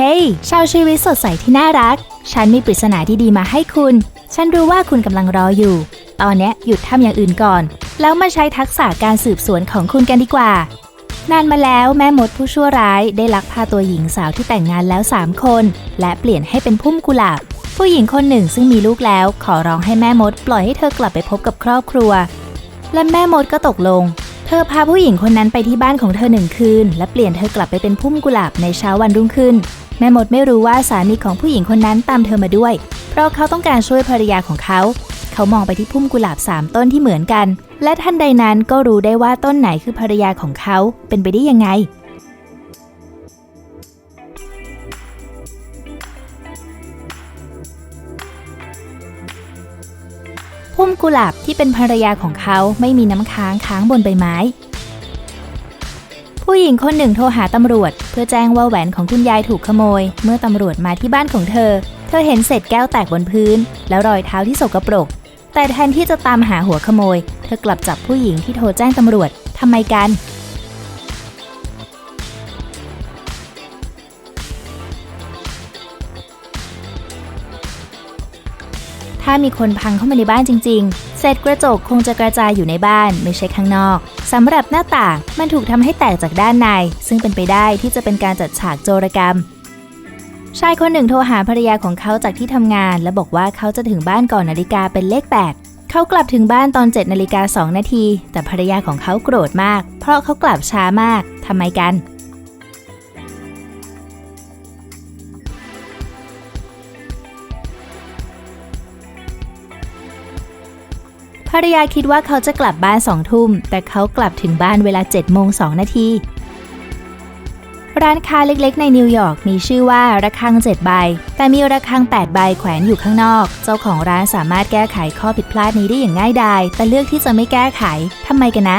เฮ้ยชาวชีวิตสดใสที่น่ารัก ฉันมีปริศนาที่ดีมาให้คุณ ฉันรู้ว่าคุณกำลังรออยู่ ตอนนี้หยุดทำอย่างอื่นก่อน แล้วมาใช้ทักษะการสืบสวนของคุณกันดีกว่า นานมาแล้วแม่มดผู้ชั่วร้ายได้ลักพาตัวหญิงสาวที่แต่งงานแล้ว 3 คน และเปลี่ยนให้เป็นพุ่มกุหลาบ ผู้หญิงคนหนึ่งซึ่งมีลูกแล้ว ขอร้องให้แม่มด ปล่อยให้เธอกลับไปพบกับครอบครัว และแม่มดก็ตกลงเธอพาผู้หญิงคนนั้นไปที่บ้านของเธอหนึ่งคืน และเปลี่ยนเธอกลับไปเป็นพุ่มกุหลาบในเช้าวันรุ่งขึ้น แม่มดไม่รู้ว่าสามีของผู้หญิงคนนั้นตามเธอมาด้วย เพราะเขาต้องการช่วยภรรยาของเขา เขามองไปที่พุ่มกุหลาบสามต้นที่เหมือนกัน และทันใดนั้นก็รู้ได้ว่าต้นไหนคือภรรยาของเขาเป็นไปได้ยังไง พุ่มกุหลาบที่เป็นภรรยาของเขาไม่มีน้ำค้างค้างบนใบไม้ ผู้หญิงคนหนึ่งโทรหาตำรวจ เพื่อแจ้งว่าแหวนของคุณยายถูกขโมย เมื่อตำรวจมาที่บ้านของเธอ เธอเห็นเศษแก้วแตกบนพื้น แล้วรอยเท้าที่สกปรก แต่แทนที่จะตามหาหัวขโมย เธอกลับจับผู้หญิงที่โทรแจ้งตำรวจทำไมกันถ้ามีคนพังเข้ามาในบ้านจริง เศษกระจกคงจะกระจายอยู่ในบ้านไม่ใช่ข้างนอกสำหรับหน้าต่างมันถูกทำให้แตกจากด้านใน ซึ่งเป็นไปได้ที่จะเป็นการจัดฉากโจรกรรม ชายคนหนึ่งโทรหาภรรยาของเขาจากที่ทำงาน และบอกว่าเขาจะถึงบ้านก่อนนาฬิกาเป็นเลข 8เขากลับถึงบ้านตอน 7 นาฬิกา 2 นาที แต่ภรรยาของเขาโกรธมาก เพราะเขากลับช้ามาก ทำไมกัน รรยาคิดว่าเขาจะกลับบ้านสองทุ่ม แต่เขากลับถึงบ้านเวลา7โมง2นาที ร้านค้าเล็กๆ ในนิวยอร์กมีชื่อว่าระฆัง7ใบ แต่มีระฆัง8ใบแขวนอยู่ข้างนอก เจ้าของร้านสามารถแก้ไขข้อผิดพลาดนี้ได้อย่างง่ายดาย แต่เลือกที่จะไม่แก้ไขทำไมกันนะ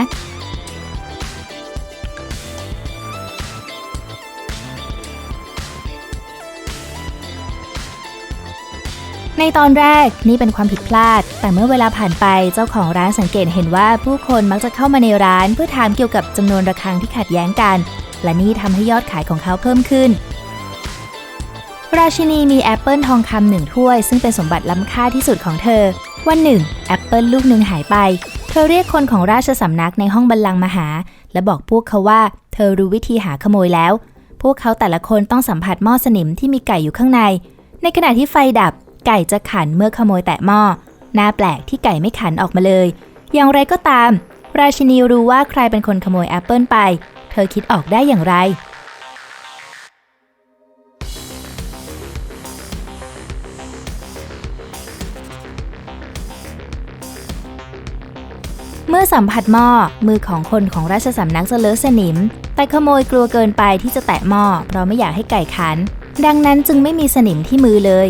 ในตอนแรกนี่เป็นความผิดพลาด แต่เมื่อเวลาผ่านไปเจ้าของร้านสังเกตเห็นว่าผู้คนมักจะเข้ามาในร้าน เพื่อถามเกี่ยวกับจำนวนระฆังที่ขัดแย้งกัน และนี่ทำให้ยอดขายของเขาเพิ่มขึ้น ราชินีมีแอปเปิลทองคำหนึ่งถ้วย ซึ่งเป็นสมบัติล้ำค่าที่สุดของเธอ วันหนึ่งแอปเปิลลูกหนึ่งหายไป เธอเรียกคนของราชสำนักในห้องบัลลังก์มาหา และบอกพวกเขาว่า เธอรู้วิธีหาขโมยแล้ว พวกเขาแต่ละคนต้องสัมผัสหม้อสนิมที่มีไก่อยู่ข้างใน ในขณะที่ไฟดับ ไก่จะขันเมื่อขโมยแตะหม้อน่าแปลกที่ไก่ไม่ขันออกมาเลย อย่างไรก็ตาม ราชินีรู้ว่าใครเป็นคนขโมยแอปเปิลไป เธอคิดออกได้อย่างไร เมื่อสัมผัสหม้อมือของคนของราชสำนักจะเลอะสนิม แต่ขโมยกลัวเกินไปที่จะแตะหม้อเพราะไม่อยากให้ไก่ขัน ดังนั้นจึงไม่มีสนิมที่มือเลย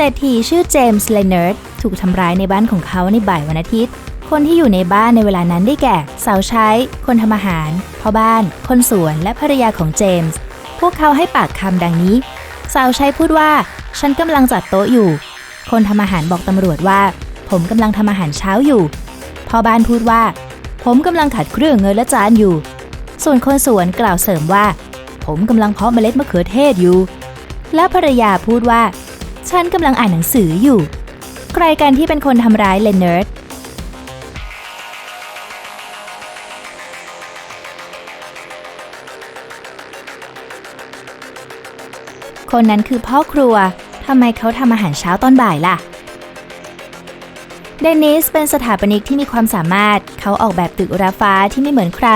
เศรษฐีชื่อเจมส์เลนเนอร์ดถูกทำร้ายในบ้านของเขาในบ่ายวันอาทิตย์ คนที่อยู่ในบ้านในเวลานั้นได้แก่ สาวใช้ คนทำอาหาร พ่อบ้าน คนสวน และภรรยาของเจมส์ พวกเขาให้ปากคำดังนี้ สาวใช้พูดว่า ฉันกำลังจัดโต๊ะอยู่ คนทำอาหารบอกตำรวจว่า ผมกำลังทำอาหารเช้าอยู่ พ่อบ้านพูดว่า ผมกำลังขัดเครื่องเงินและจานอยู่ ส่วนคนสวนกล่าวเสริมว่า ผมกำลังเพาะเมล็ดมะเขือเทศอยู่ และภรรยาพูดว่า ฉันกำลังอ่านหนังสืออยู่ ใครกันที่เป็นคนทำร้ายเลนเนิร์ด คนนั้นคือพ่อครัว ทำไมเขาทำอาหารเช้าตอนบ่ายล่ะ เดนิสเป็นสถาปนิกที่มีความสามารถ เขาออกแบบตึกราฟ้าที่ไม่เหมือนใคร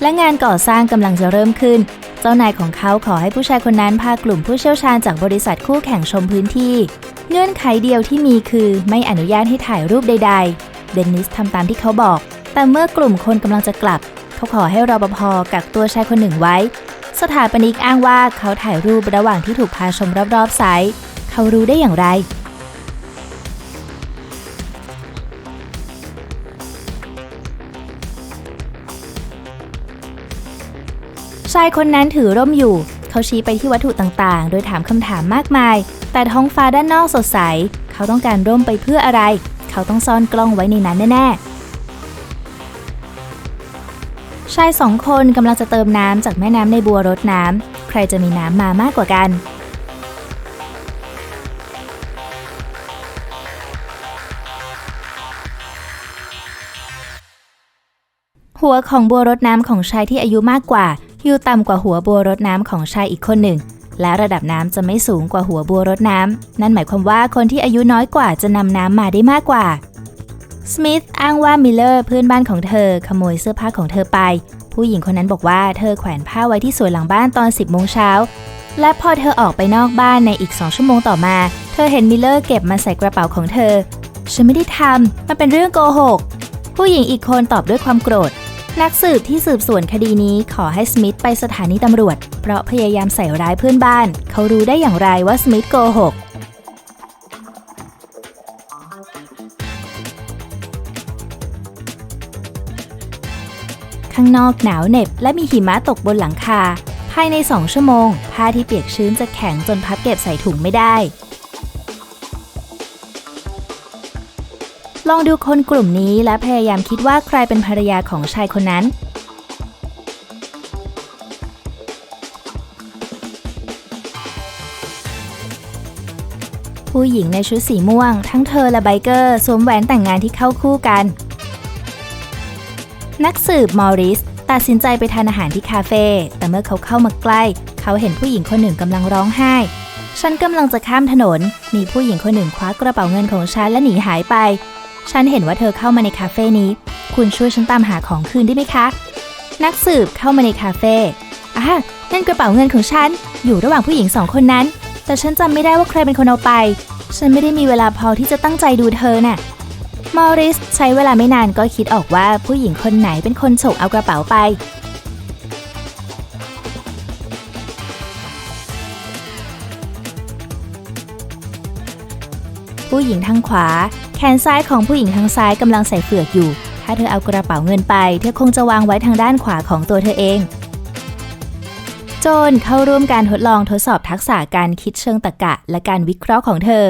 และงานก่อสร้างกำลังจะเริ่มขึ้น จ้านายของเขาขอให้ผู้ชายคนนั้นพากลุ่มผู้เชี่ยวชาญจากบริษัทคู่แข่งชมพื้นที่ เงื่อนไขเดียวที่มีคือไม่อนุญาตให้ถ่ายรูปใด ๆ เดนิสทำตามที่เขาบอก แต่เมื่อกลุ่มคนกำลังจะกลับ เขาขอให้รปภกักตัวชายคนหนึ่งไว้ สถาปนิกอ้างว่าเขาถ่ายรูประหว่างที่ถูกพาชมรอบๆไซต์เขารู้ได้อย่างไร ชายคนนั้นถือร่มอยู่ เขาชี้ไปที่วัตถุต่างๆ โดยถามคำถามมากมาย แต่ท้องฟ้าด้านนอกสดใส เขาต้องการร่มไปเพื่ออะไร เขาต้องซ่อนกล้องไว้ในนั้นแน่ๆ ชายสองคนกำลังจะเติมน้ำจากแม่น้ำในบัวรดน้ำ ใครจะมีน้ำมามากกว่ากันหัวของบัวรดน้ำของชายที่อายุมากกว่า อยู่ต่ำกว่าหัวบัวรดน้ำของชายอีกคนหนึ่ง และระดับน้ำจะไม่สูงกว่าหัวบัวรดน้ำ นั่นหมายความว่าคนที่อายุน้อยกว่าจะนำน้ำมาได้มากกว่า สมิธอ้างว่ามิลเลอร์เพื่อนบ้านของเธอขโมยเสื้อผ้าของเธอไป ผู้หญิงคนนั้นบอกว่าเธอแขวนผ้าไว้ที่สวนหลังบ้านตอน 10โมงเช้า และพอเธอออกไปนอกบ้านในอีก2ชั่วโมงต่อมา เธอเห็นมิลเลอร์เก็บมาใส่กระเป๋าของเธอ ฉันไม่ได้ทำมันเป็นเรื่องโกหกผู้หญิงอีกคนตอบด้วยความโกรธ นักสืบที่สืบสวนคดีนี้ขอให้สมิธไปสถานีตำรวจ เพราะพยายามใส่ร้ายเพื่อนบ้าน เขารู้ได้อย่างไรว่าสมิธโกหก ข้างนอกหนาวเหน็บและมีหิมะตกบนหลังคา ภายใน2ชั่วโมง ผ้าที่เปียกชื้นจะแข็งจนพับเก็บใส่ถุงไม่ได้ ลองดูคนกลุ่มนี้และพยายามคิดว่าใครเป็นภรรยาของชายคนนั้น ผู้หญิงในชุดสีม่วง ทั้งเธอและไบเกอร์สวมแหวนแต่งงานที่เข้าคู่กัน นักสืบมอริสตัดสินใจไปทานอาหารที่คาเฟ่ แต่เมื่อเขาเข้ามาใกล้ เขาเห็นผู้หญิงคนหนึ่งกำลังร้องไห้ ฉันกำลังจะข้ามถนน มีผู้หญิงคนหนึ่งคว้ากระเป๋าเงินของฉันและหนีหายไป ฉันเห็นว่าเธอเข้ามาในคาเฟ่นี้ คุณช่วยฉันตามหาของคืนได้ไหมคะ นักสืบเข้ามาในคาเฟ่อะนั่นกระเป๋าเงินของฉัน อยู่ระหว่างผู้หญิงสองคนนั้น แต่ฉันจำไม่ได้ว่าใครเป็นคนเอาไป ฉันไม่ได้มีเวลาพอที่จะตั้งใจดูเธอน่ะมอริสใช้เวลาไม่นานก็คิดออกว่าผู้หญิงคนไหนเป็นคนฉกเอากระเป๋าไป ผู้หญิงทางขวา แขนซ้ายของผู้หญิงทางซ้ายกำลังใส่เฟือกอยู่ ถ้าเธอเอากระเป๋าเงินไป เธอคงจะวางไว้ทางด้านขวาของตัวเธอเอง โจนเข้าร่วมการทดลองทดสอบทักษะการคิดเชิงตรรกะ และการวิเคราะห์ของเธอ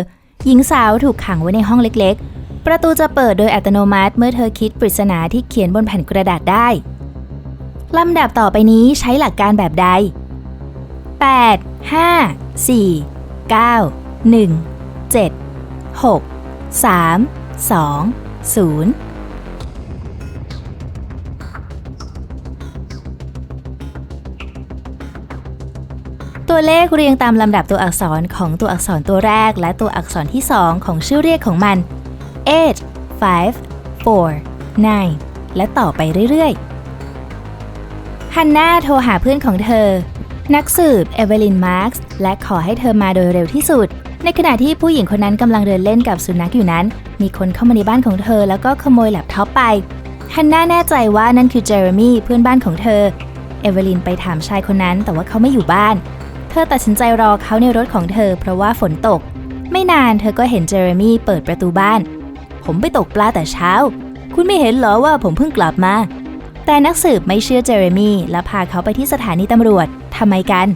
หญิงสาวถูกขังไว้ในห้องเล็กๆ ประตูจะเปิดโดยอัตโนมัติเมื่อเธอคิดปริศนาที่เขียนบนแผ่นกระดาษได้ ลำดับต่อไปนี้ใช้หลักการแบบใด 8 5 4 9 1 7 6 3 2 0ตัวเลขเรียงตามลำดับตัวอักษรของตัวอักษรตัวแรก และตัวอักษรที่ 2 ของชื่อเรียกของมัน eight five four nine และต่อไปเรื่อยๆ ฮันนาโทรหาเพื่อนของเธอ นักสืบเอเวลินมาร์กส์และขอให้เธอมาโดยเร็วที่สุด ในขณะที่ผู้หญิงคนนั้นกำลังเดินเล่นกับสุนัขอยู่นั้น มีคนเข้ามาในบ้านของเธอ แล้วก็ขโมยแล็ปท็อปไปฮันนาแน่ใจว่านั่นคือเจอร์มี่เพื่อนบ้านของเธอ เอเวลินไปถามชายคนนั้นแต่ว่าเขาไม่อยู่บ้าน เธอตัดสินใจรอเขาในรถของเธอ เพราะว่าฝนตก ไม่นานเธอก็เห็นเจอร์มี่เปิดประตูบ้าน ผมไปตกปลาแต่เช้า คุณไม่เห็นเหรอว่าผมเพิ่งกลับมา แต่นักสืบไม่เชื่อเจอร์มี่และพาเขาไปที่สถานีตำรวจทำไมกัน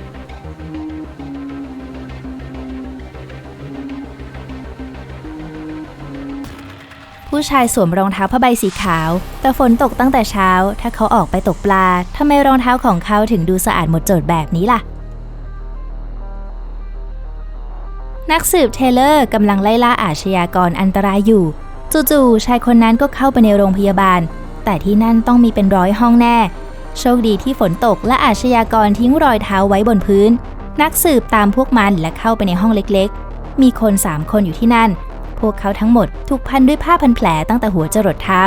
ผู้ชายสวมรองเท้าผ้าใบสีขาว แต่ฝนตกตั้งแต่เช้า ถ้าเขาออกไปตกปลาทำไมรองเท้าของเขาถึงดูสะอาดหมดจดแบบนี้ล่ะ นักสืบเทเลอร์กำลังไล่ล่าอาชญากรอันตรายอยู่ จู่ๆชายคนนั้นก็เข้าไปในโรงพยาบาล แต่ที่นั่นต้องมีเป็นร้อยห้องแน่ โชคดีที่ฝนตกและอาชญากรทิ้งรอยเท้าไว้บนพื้น นักสืบตามพวกมันและเข้าไปในห้องเล็กๆ มีคนสามคนอยู่ที่นั่น พวกเขาทั้งหมดถูกพันด้วยผ้าพันแผลตั้งแต่หัวจรดเท้า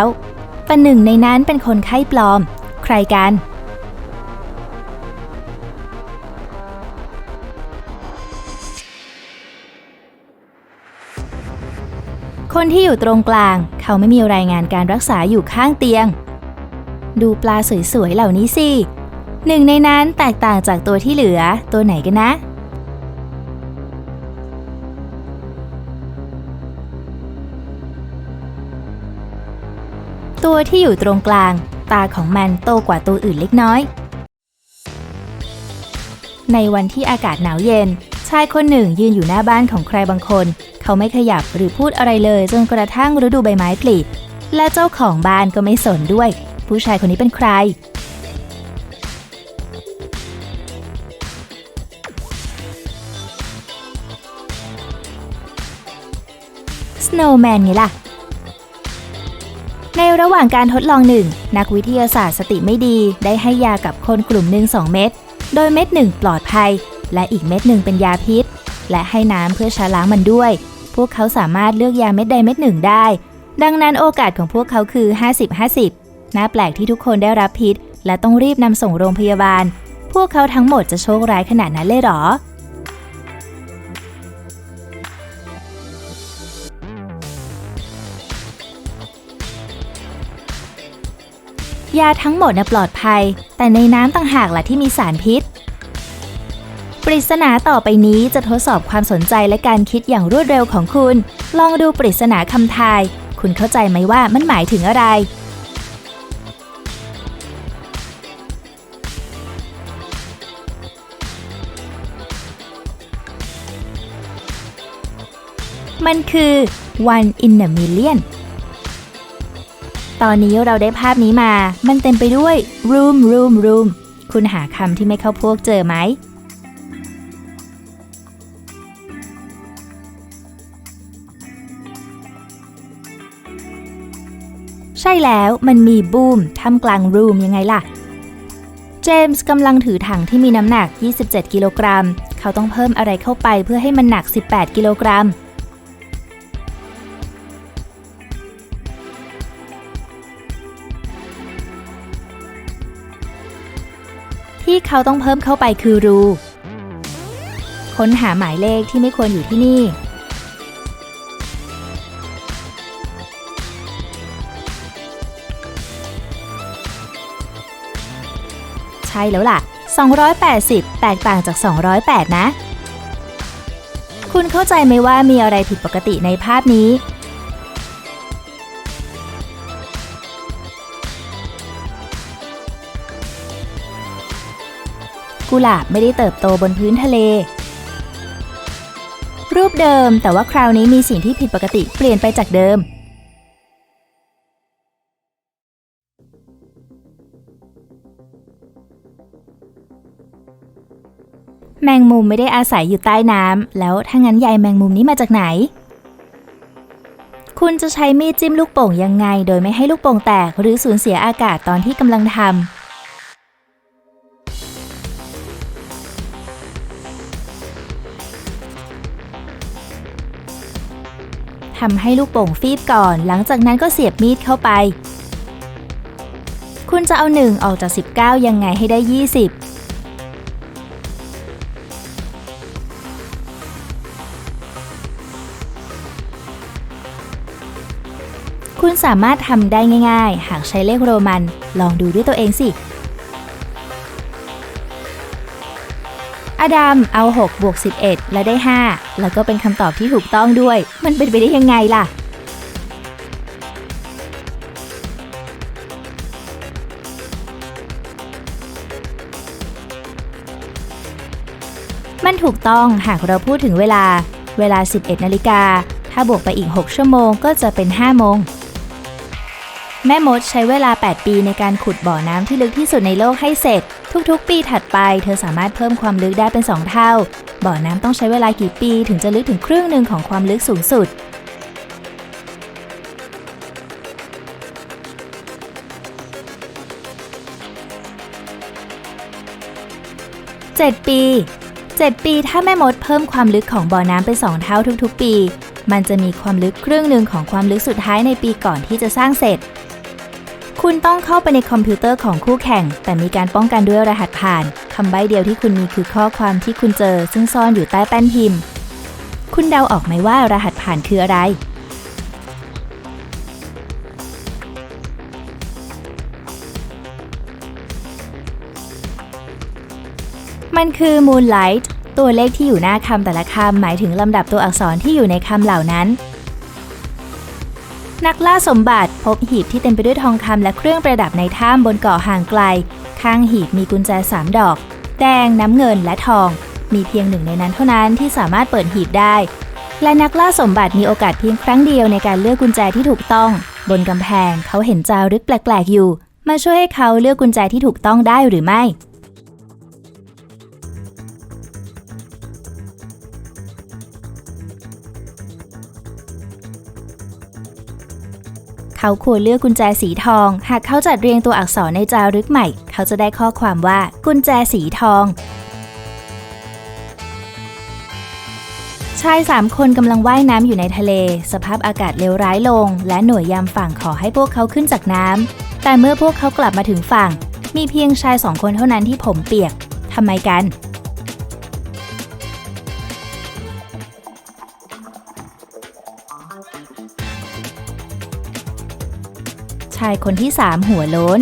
แต่หนึ่งในนั้นเป็นคนไข้ปลอม ใครกัน คนที่อยู่ตรงกลาง เขาไม่มีรายงานการรักษาอยู่ข้างเตียง ดูปลาสวยๆเหล่านี้สิหนึ่งในนั้นแตกต่างจากตัวที่เหลือตัวไหนกันนะ ตัวที่อยู่ตรงกลาง ตาของมันโตกว่าตัวอื่นเล็กน้อย ในวันที่อากาศหนาวเย็น ชายคนหนึ่งยืนอยู่หน้าบ้านของใครบางคน เขาไม่ขยับหรือพูดอะไรเลยจนกระทั่งฤดูใบไม้ผลิและเจ้าของบ้านก็ไม่สนด้วย ผู้ชายคนนี้เป็นใคร สโนว์แมนไงล่ะ ในระหว่างการทดลองหนึ่งนักวิทยาศาสตร์สติไม่ดีได้ให้ยากับคนกลุ่มหนึ่ง2เม็ด โดยเม็ดหนึ่งปลอดภัย และอีกเม็ดหนึ่งเป็นยาพิษ และให้น้ำเพื่อชะล้างมันด้วย พวกเขาสามารถเลือกยาเม็ดใดเม็ดหนึ่งได้ ดังนั้นโอกาสของพวกเขาคือ 50-50 น่าแปลกที่ทุกคนได้รับพิษ และต้องรีบนำส่งโรงพยาบาล พวกเขาทั้งหมดจะโชคร้ายขนาดนั้นเลยหรอ ยาทั้งหมดนะปลอดภัย แต่ในน้ำต่างหากล่ะที่มีสารพิษ ปริศนาต่อไปนี้จะทดสอบความสนใจและการคิดอย่างรวดเร็วของคุณ ลองดูปริศนาคำทาย คุณเข้าใจไหมว่ามันหมายถึงอะไร มันคือ one in a million ตอนนี้เราได้ภาพนี้มา มันเต็มไปด้วย room room room คุณหาคำที่ไม่เข้าพวกเจอไหม ใช่แล้วมันมีบูมท่ามกลางรูมยังไงล่ะ เจมส์กำลังถือถังที่มีน้ำหนัก 27 กิโลกรัม เขาต้องเพิ่มอะไรเข้าไปเพื่อให้มันหนัก 18 กิโลกรัม ที่เขาต้องเพิ่มเข้าไปคือรู ค้นหาหมายเลขที่ไม่ควรอยู่ที่นี่ ใช่แล้วล่ะ 280 แตกต่างจาก 208 นะ คุณเข้าใจไหมว่ามีอะไรผิดปกติในภาพนี้ กุหลาบไม่ได้เติบโตบนพื้นทะเล รูปเดิมแต่ว่าคราวนี้มีสิ่งที่ผิดปกติเปลี่ยนไปจากเดิม แมงมุมไม่ได้อาศัยอยู่ใต้น้ำแล้วถ้างั้นใยแมงมุมนี้มาจากไหน คุณจะใช้มีดจิ้มลูกโป่งยังไง โดยไม่ให้ลูกโป่งแตกหรือสูญเสียอากาศตอนที่กำลังทำำให้ลูกโป่งฟีบก่อน หลังจากนั้นก็เสียบมีดเข้าไป คุณจะเอาหนึ่งออกจาก 19 ยังไงให้ได้ 20คุณสามารถทำได้ง่าย ๆ หากใช้เลขโรมัน ลองดูด้วยตัวเองสิ อดัมเอา6บวก11 และได้ 5 แล้วก็เป็นคำตอบที่ถูกต้องด้วย มันเป็นไปได้ยังไงล่ะ มันถูกต้องหากเราพูดถึงเวลา เวลา 11 นาฬิกา ถ้าบวกไปอีก 6 ชั่วโมงก็จะเป็น 5 โมง แม่มดใช้เวลา 8 ปีในการขุดบ่อน้ำที่ลึกที่สุดในโลกให้เสร็จ ทุกๆ ปีถัดไป เธอสามารถเพิ่มความลึกได้เป็น 2 เท่า บ่อน้ำต้องใช้เวลากี่ปีถึงจะลึกถึงครึ่งหนึ่งของความลึกสูงสุด 7 ปี 7 ปีถ้าแม่มดเพิ่มความลึกของบ่อน้ำเป็น 2 เท่าทุกๆ ปี มันจะมีความลึกครึ่งหนึ่งของความลึกสุดท้ายในปีก่อนที่จะสร้างเสร็จ คุณต้องเข้าไปในคอมพิวเตอร์ของคู่แข่ง แต่มีการป้องกันด้วยรหัสผ่านคำใบ้เดียวที่คุณมีคือข้อความที่คุณเจอ ซึ่งซ่อนอยู่ใต้แป้นพิมพ์ คุณเดาออกไหมว่ารหัสผ่านคืออะไร มันคือ Moonlight ตัวเลขที่อยู่หน้าคำแต่ละคำหมายถึงลำดับตัวอักษรที่อยู่ในคำเหล่านั้น นักล่าสมบัติ พบหีบที่เต็มไปด้วยทองคำและเครื่องประดับในถ้ำบนเกาะห่างไกล ข้างหีบมีกุญแจสามดอก แดง น้ำเงินและทอง มีเพียงหนึ่งในนั้นเท่านั้นที่สามารถเปิดหีบได้ และนักล่าสมบัติมีโอกาสเพียงครั้งเดียวในการเลือกกุญแจที่ถูกต้อง บนกำแพงเขาเห็นจารึกแปลกๆอยู่ มาช่วยให้เขาเลือกกุญแจที่ถูกต้องได้หรือไม่ เขาควรเลือกกุญแจสีทอง หากเขาจัดเรียงตัวอักษรในจารึกใหม่ เขาจะได้ข้อความว่ากุญแจสีทอง ชายสามคนกำลังว่ายน้ำอยู่ในทะเล สภาพอากาศเลวร้ายลง และหน่วยยามฝั่งขอให้พวกเขาขึ้นจากน้ำแต่เมื่อพวกเขากลับมาถึงฝั่ง มีเพียงชายสองคนเท่านั้นที่ผมเปียกทำไมกันายคนที่สามหัวโล้น